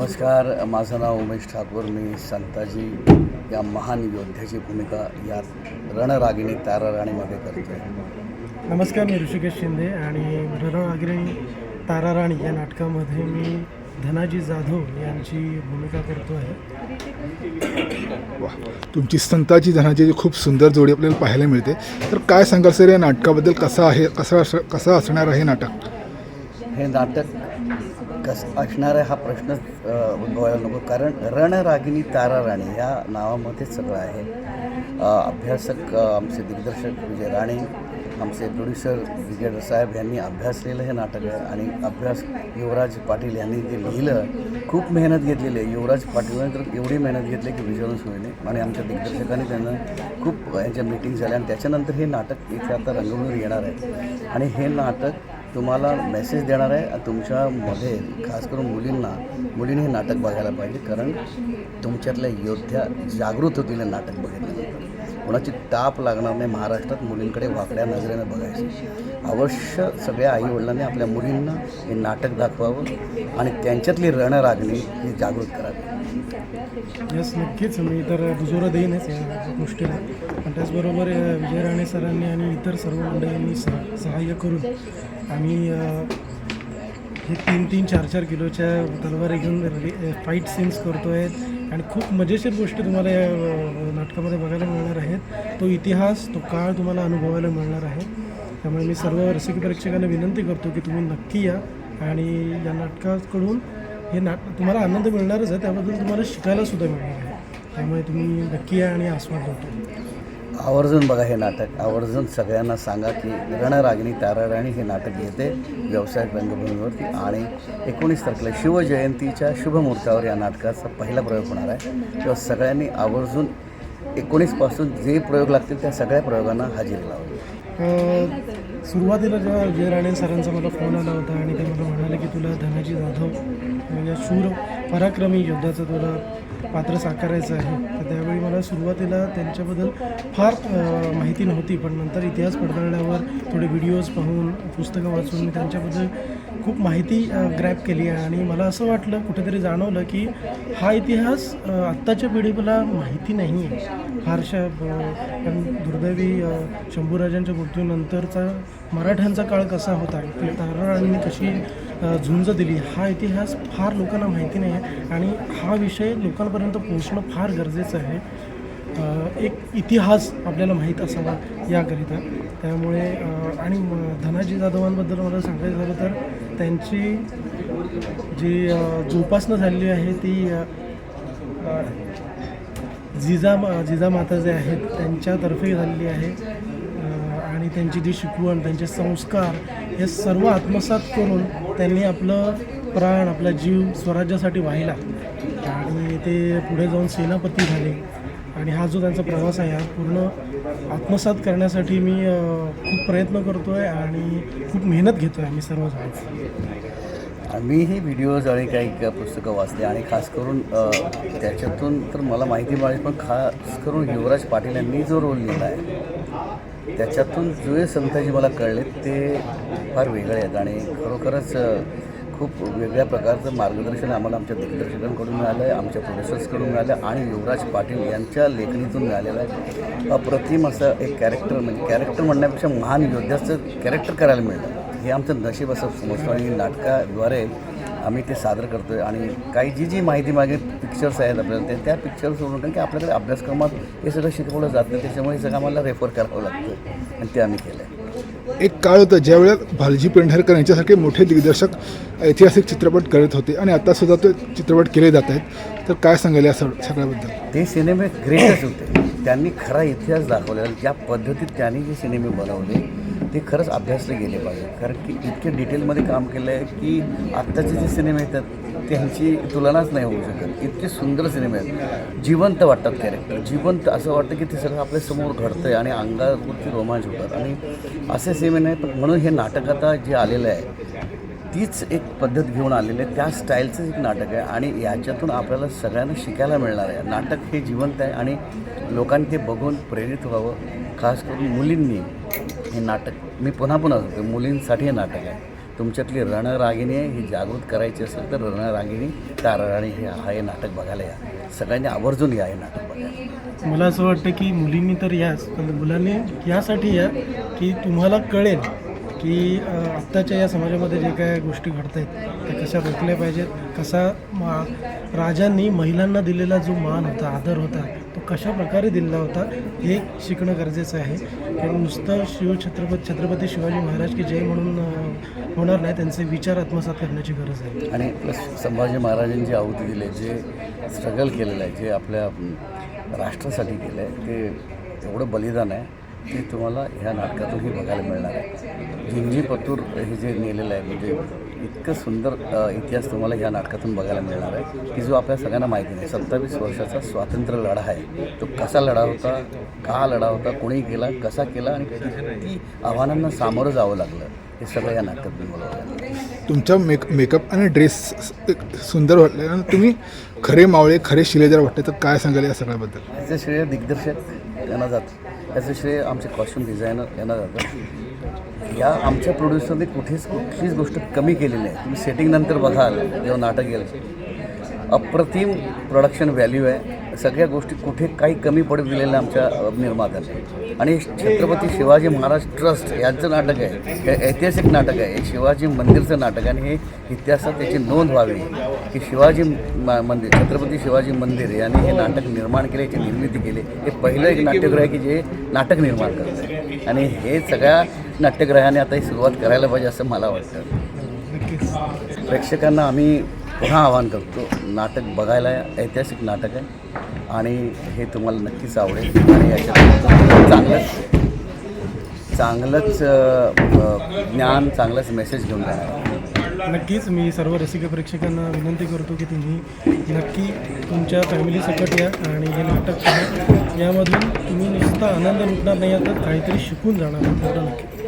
नमस्कार माझं नाव उमेश ठाकूर मी संताजी या महान योद्ध्याची भूमिका या रणरागिणी ताराराणीमध्ये करतो आहे नमस्कार मी ऋषिकेश शिंदे आणि रणअग्रणी तारा राणी या नाटकामध्ये मी धनाजी जाधव यांची भूमिका करतो आहे. वा तुमची संताची धनाची खूप सुंदर जोडी आपल्याला पाहायला मिळते. तर काय सांगाल सर या नाटकाबद्दल कसं आहे कसं अस कसं असणार आहे हे नाटक? हे नाटक कस असणार आहे हा प्रश्नच उद्भवायला नको. कारण रणरागिनी तारा राणे या नावामध्येच सगळं आहे. अभ्यासक आमचे दिग्दर्शक विजय राणे आमचे प्रोड्युसर ब्रिगेडर साहेब यांनी अभ्यासलेलं हे नाटक आहे आणि अभ्यास युवराज पाटील यांनी ते लिहिलं खूप मेहनत घेतलेली आहे. युवराज पाटीलने तर एवढी मेहनत घेतली की विजयवंत सोयने आणि आमच्या दिग्दर्शकांनी त्यांना खूप यांच्या मीटिंग झाल्या आणि त्याच्यानंतर हे नाटक इथे आता रंगभूमीवर येणार आहे. आणि हे नाटक तुम्हाला मेसेज देणार आहे. तुमच्यामध्ये खास करून मुलींना मुलींनी हे नाटक बघायला पाहिजे. कारण तुमच्यातल्या योद्ध्या जागृत होतील नाटक बघितल्यानंतर. कोणाची ताप लागणार नाही महाराष्ट्रात मुलींकडे वाकड्या नजरेनं बघायचं. अवश्य सगळ्या आईवडिलांनी आपल्या मुलींना हे नाटक दाखवावं आणि त्यांच्यातली रणरागणी ही जागृत करावी. यस नक्कीच. मी तर दुजोरा देईनच या गोष्टीला. पण त्याचबरोबर विजय राणे सरांनी आणि इतर सर्व मंडळींनी सह सहाय्य करून आम्ही हे तीन तीन चार चार किलोच्या तलवारी घेऊन फाईट सीन्स करतो आहेत आणि खूप मजेशीर गोष्टी तुम्हाला या नाटकामध्ये बघायला मिळणार आहेत. तो इतिहास तो काळ तुम्हाला अनुभवायला मिळणार आहे. त्यामुळे मी सर्व रसिक प्रेक्षकांना विनंती करतो की तुम्ही नक्की या. आणि या नाटकाकडून हे नाट तुम्हाला आनंद मिळणारच आहे त्याबद्दल तुम्हाला शिकायला सुद्धा मिळणार आहे. त्यामुळे तुम्ही नक्की या आणि आस्वाद होतो आवर्जून बघा हे नाटक. आवर्जून सगळ्यांना सांगा की रणरागिणी ताराराणी हे नाटक येते व्यावसायिक रंगभूमीवरती आणि एकोणीस तारखेला शिवजयंतीच्या शुभमुहूर्तावर या नाटकाचा पहिला प्रयोग होणार आहे. तेव्हा सगळ्यांनी आवर्जून एकोणीसपासून जे प्रयोग लागतील त्या सगळ्या प्रयोगांना हजेरी लावावी. अ, सुरुवातीला जेव्हा विजय राणे सरांचा मला फोन आला होता आणि ते मला म्हणाले की तुला धनाजी जाधव म्हणजे शूर पराक्रमी योद्धाचं तुला पात्र साकारायचं आहे. तर त्यावेळी मला सुरुवातीला त्यांच्याबद्दल फार माहिती नव्हती पण नंतर इतिहास पडताळल्यावर थोडे व्हिडिओज पाहून पुस्तकं वाचून मी त्यांच्याबद्दल खूप माहिती ग्रॅप केली आहे आणि मला असं वाटलं कुठेतरी जाणवलं की हा इतिहास आत्ताच्या पिढीला माहिती नाही आहे फारशा दुर्दैवी शंभूराजांच्या मृत्यूनंतरचा मराठ्यांचा काळ कसा होता की कशी झुंज दिली हा इतिहास फार लोकांना माहिती नाही आहे आणि हा विषय लोकांपर्यंत पोहोचणं फार गरजेचं आहे. एक इतिहास आपल्याला माहीत असावा याकरिता. त्यामुळे आणि धनाजी जाधवांबद्दल मला सांगायचं झालं तर त्यांची जी जोपासना झालेली आहे ती जिजा जिजा माता जे आहेत त्यांच्यातर्फे झालेली आहे. आणि त्यांची जी शिकवण त्यांचे संस्कार हे सर्व आत्मसात करून त्यांनी आपलं प्राण आपला जीव स्वराज्यासाठी वाहिला. आणि ते पुढे जाऊन सेनापती झाले. आणि हा जो त्यांचा प्रवास आहे हा पूर्ण आत्मसात करण्यासाठी मी खूप प्रयत्न करतो आहे आणि खूप मेहनत घेतो आहे आम्ही सर्वजण. मीही व्हिडिओज आणि काही पुस्तकं वाचली आणि खास करून त्याच्यातून तर मला माहिती मिळाली पण खास करून युवराज पाटील यांनी जो रोल लिहिला आहे त्याच्यातून जे संताजी मला कळले ते फार वेगळे आहेत आणि खरोखरच खूप वेगळ्या प्रकारचं मार्गदर्शन आम्हाला आमच्या दिग्दर्शकांकडून मिळालं आहे आमच्या प्रोड्युसर्सकडून मिळालं आहे आणि युवराज पाटील यांच्या लेखणीतून मिळालेलं आहे. अप्रतिम असं एक कॅरेक्टर म्हणजे कॅरेक्टर म्हणण्यापेक्षा महान योद्ध्याचं कॅरेक्टर करायला मिळतं हे आमचं नशीब असं समजतो आणि नाटकाद्वारे आम्ही ते सादर करतो आहे आणि काही जी जी माहिती मागे पिक्चर्स आहेत आपल्याला ते त्या पिक्चर्सवरून कारण की आपल्याकडे अभ्यासक्रमात हे सगळं शिकवलं जात नाही त्याच्यामुळे हे सगळं आम्हाला रेफर करावं लागतं आणि ते आम्ही केलं आहे एक काळ होता ज्यावेळेला भालजी पेंढारकर यांच्यासारखे मोठे दिग्दर्शक ऐतिहासिक चित्रपट करत होते आणि आतासुद्धा ते चित्रपट केले जात आहेत. तर काय सांगाल या सग- सगळ्याबद्दल? ते सिनेमे ग्रेटच होते. त्यांनी खरा इतिहास दाखवलेला ज्या पद्धतीत त्यांनी जे सिनेमे बनवले ते खरंच अभ्यासले गेले पाहिजे. कारण की इतके डिटेलमध्ये काम केलं आहे की आत्ताचे जे सिनेमे येतात त्यांची तुलनाच नाही होऊ शकत. इतके सुंदर सिनेमे आहेत. जिवंत वाटतात कॅरेक्टर जिवंत असं वाटतं की ते सगळं आपल्यासमोर घडतं आहे आणि अंगावरती रोमांच होतात. आणि असे सिनेमे नाही पण म्हणून हे नाटक आता जे आलेलं आहे तीच एक पद्धत घेऊन आलेली आहे. त्या स्टाईलचं एक नाटक आहे आणि याच्यातून आपल्याला सगळ्यांना शिकायला मिळणार आहे. नाटक हे जिवंत आहे आणि लोकांनी ते बघून प्रेरित व्हावं खास करून मुलींनी. हे नाटक. मी पुन्हा पुन्हा सांगतो मुलींसाठी हे नाटक आहे. तुमच्यातली रणरागिणी आहे ही जागृत करायची असेल तर रणरागिणी ताराराणी हे हा हे नाटक बघायला या. सगळ्यांनी आवर्जून या हे नाटक बघायला मला असं वाटतं की मुलींनी तर याच पण मुलांनी यासाठी या की तुम्हाला कळेल की आत्ताच्या या समाजामध्ये जे काय गोष्टी घडत आहेत त्या कशा रोखल्या पाहिजेत कसा मा राजांनी महिलांना दिलेला जो मान होता आदर होता कशा प्रकारे दिलेला होता हे शिकणं गरजेचं आहे. कारण नुसतं शिव छत्रपती छत्रपती शिवाजी महाराज की जय म्हणून होणार नाही त्यांचे विचार आत्मसात करण्याची गरज आहे. आणि प्लस संभाजी महाराजांची आहुती दिली जे स्ट्रगल केलेलं आहे जे आपल्या राष्ट्रासाठी केलं आहे ते एवढं बलिदान आहे ते तुम्हाला ह्या नाटकातूनही बघायला मिळणार आहे. झिंजी पतूर हे जे नेलेलं आहे म्हणजे इतकं सुंदर इतिहास तुम्हाला ह्या नाटकातून बघायला मिळणार आहे की जो आपल्या सगळ्यांना माहिती नाही. सत्तावीस वर्षाचा स्वातंत्र्य लढा आहे. तो कसा लढा होता का लढा होता कोणी केला कसा केला आणि किती आव्हानांना सामोरं जावं लागलं हे सगळं या नाटकातून मला. तुमच्या मेक मेकअप आणि ड्रेस सुंदर वाटले आणि तुम्ही खरे मावळे खरे शिलेदार वाटले तर काय सांगाल या सगळ्याबद्दल? याचं श्रेय दिग्दर्शक यांना जातं. याचं श्रेय आमचे कॉस्ट्युम डिझायनर यांना जातं. या आमच्या प्रोड्युसरने कुठेच कुठलीच गोष्ट कमी केलेली आहे तुम्ही सेटिंगनंतर बघाल जेव्हा नाटक येईल. अप्रतिम प्रोडक्शन व्हॅल्यू आहे. सगळ्या गोष्टी कुठे काही कमी पडू दिलेल्या आमच्या निर्मात्याने. आणि छत्रपती शिवाजी महाराज ट्रस्ट यांचं नाटक आहे हे ऐतिहासिक नाटक आहे हे शिवाजी मंदिरचं नाटक आणि हे इतिहासात त्याची नोंद व्हावी की शिवाजी म- मंदिर छत्रपती शिवाजी मंदिर यांनी हे नाटक निर्माण केले याची निर्मिती केली. हे पहिलं एक नाट्यगृह आहे की जे नाटक निर्माण करतं आहे आणि हे सगळ्या नाट्यगृहाने आता ही सुरुवात करायला पाहिजे असं मला वाटतं. प्रेक्षकांना आम्ही पुन्हा आवाहन करतो नाटक बघायला ऐतिहासिक नाटक आहे आणि हे तुम्हाला नक्कीच आवडेल आणि याच्यात चांगलंच चांगलंच ज्ञान चांगलंच मेसेज घेऊन जाणार नक्कीच मी सर्व रसिक प्रेक्षकांना विनंती करतो की तुम्ही नक्की तुमच्या फॅमिलीसकट या आणि हे नाटक यामधून तुम्ही नुसता आनंद लुटणार नाही आता काहीतरी शिकून जाणार नक्की.